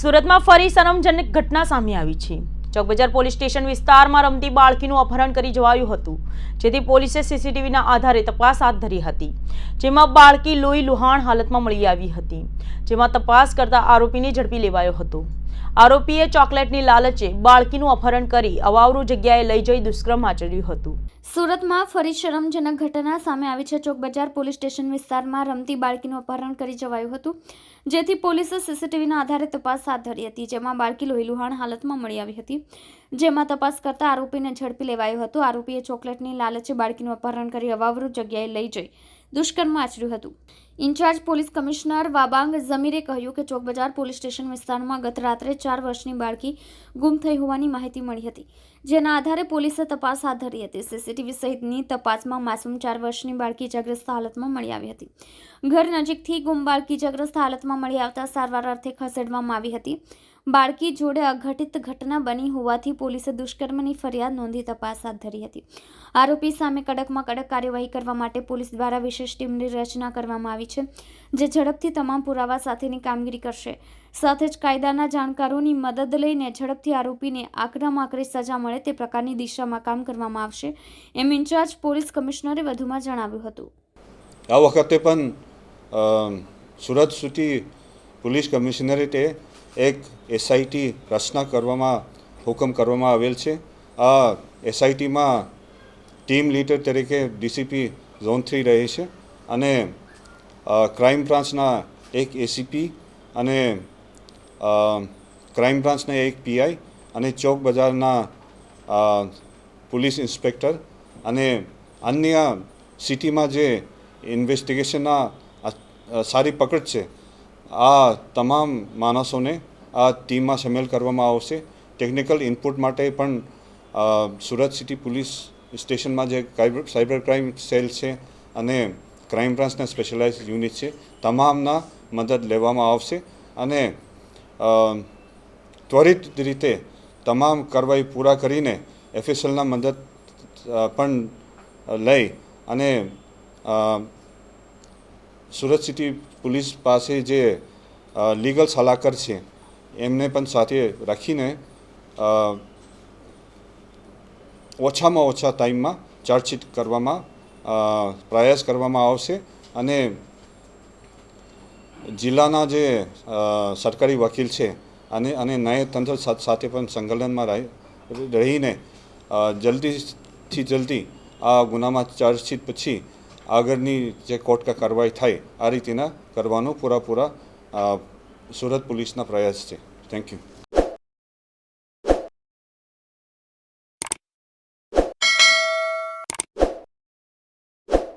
સુરતમાં ફરી શરમજનક ઘટના સામે આવી છે. ચોકબજાર પોલીસ સ્ટેશન વિસ્તારમાં રમતી બાળકીનું અપહરણ કરી જવાયું હતું, જેથી પોલીસે સીસીટીવીના આધારે તપાસ હાથ ધરી હતી, જેમાં બાળકી લોહી લુહાણ હાલતમાં મળી આવી હતી, જેમાં તપાસ કરતા આરોપીને ઝડપી લેવાયો હતો. આરોપીએ ચોકલેટની લાલચે બાળકીનું અપહરણ કરી અવાવરૂ જગ્યાએ લઈ જઈ દુષ્કર્મ આચર્યું હતું. સુરતમાં ફરી શરમજનક ઘટના સામે આવી છે. ચોક બજાર પોલીસ સ્ટેશન વિસ્તારમાં રમતી બાળકીનું અપહરણ કરી જવાયું હતું. જેથી પોલીસે સીસીટીવીના આધારે તપાસ હાથ ધરી હતી, જેમાં બાળકી લોહીલુહાણ હાલતમાં મળી આવી હતી. જેમાં તપાસ કરતા આરોપીને ઝડપી લેવાયો હતો. આરોપીએ ચોકલેટની લાલચે બાળકીનું અપહરણ કરી અવાવરૂ જગ્યાએ લઈ જઈ દુષ્કર્મ આચર્યું હતું. In-charge police commissioner Wabang Jamir કહ્યું કે ચોક બજાર પોલીસ સ્ટેશન વિસ્તારમાં ગત રાત્રે ચાર વર્ષની બાળકી ગુમ થઈ હોવાની માહિતી મળી હતી. જેના આધારે પોલીસે તપાસ હાથ ધરી હતી. સીસીટીવી સહિતની તપાસમાં માસૂમ ચાર વર્ષની બાળકી ઇજાગ્રસ્ત હાલતમાં મળી આવી હતી. ઘર નજીકથી ગુમ બાળકી ઇજાગ્રસ્ત હાલતમાં મળી આવતા સારવાર અર્થે ખસેડવામાં આવી હતી. બાળકી જોડે અઘટિત ઘટના બની હોવાથી પોલીસે દુષ્કર્મની ફરિયાદ નોંધી તપાસ હાથ ધરી હતી. આરોપી સામે કડકમાં કડક કાર્યવાહી કરવા માટે પોલીસ દ્વારા વિશેષ ટીમની રચના કરવામાં આવી છે, જે ઝડપથી તમામ પુરાવા સાથેની કામગીરી કરશે. સાથે જ કાયદાના જાણકારોની મદદ લઈને ઝડપથી આરોપીને આકરામાં આકરી સજા મળે તે પ્રકારની દિશામાં કામ કરવામાં આવશે, એમ ઇન્ચાર્જ પોલીસ કમિશનરે વધુમાં જણાવ્યું હતું. આ વખતે પણ સુરત સુધી પોલીસ કમિશનરેટે એક એસઆઈટી રચના કરવામાં, હુકમ કરવામાં આવેલ છે. આ એસઆઈટીમાં ટીમ લીડર તરીકે ડીસીપી ઝોન થ્રી રહે છે અને ક્રાઇમ બ્રાન્ચના એક એસીપી અને ક્રાઇમ બ્રાન્ચના એક પીઆઈ અને ચોક બજારના પોલીસ ઇન્સ્પેક્ટર અને અન્ય સિટીમાં જે ઇન્વેસ્ટિગેશનના સારી પકડ છે, આ તમામ માણસોને આ ટીમમાં સામેલ કરવામાં આવશે. ટેકનિકલ ઇનપુટ માટે પણ સુરત સિટી પોલીસ સ્ટેશનમાં જે સાયબર ક્રાઇમ સેલ છે અને ક્રાઇમ બ્રાન્ચના સ્પેશિયલાઇઝ યુનિટ છે. તમામના મદદ લેવામાં આવશે અને ત્વરિત રીતે તમામ કાર્યવાહી પૂરા કરીને એફએસએલના મદદ પણ લઈ અને સુરત સિટી પોલીસ પાસે જે લીગલ સલાહકાર છે, એમને પણ સાથે રાખીને ઓછામાં ઓછા ટાઈમમાં ચાર્જશીટ કરવામાં પ્રયાસ કરવામાં આવશે અને જિલ્લાના જે સરકારી વકીલ છે અને અને ન્યાયતંત્ર તંત્ર સાથે પણ સંકલનમાં રહી, રહીને જલ્દીથી જલ્દી આ ગુનામાં ચાર્જશીટ પછી આગળની જે કોર્ટ કા કાર્યવાહી થાય, આ રીતેના કરવાનો પૂરા પૂરા સુરત પોલીસના પ્રયાસ છે. Thank you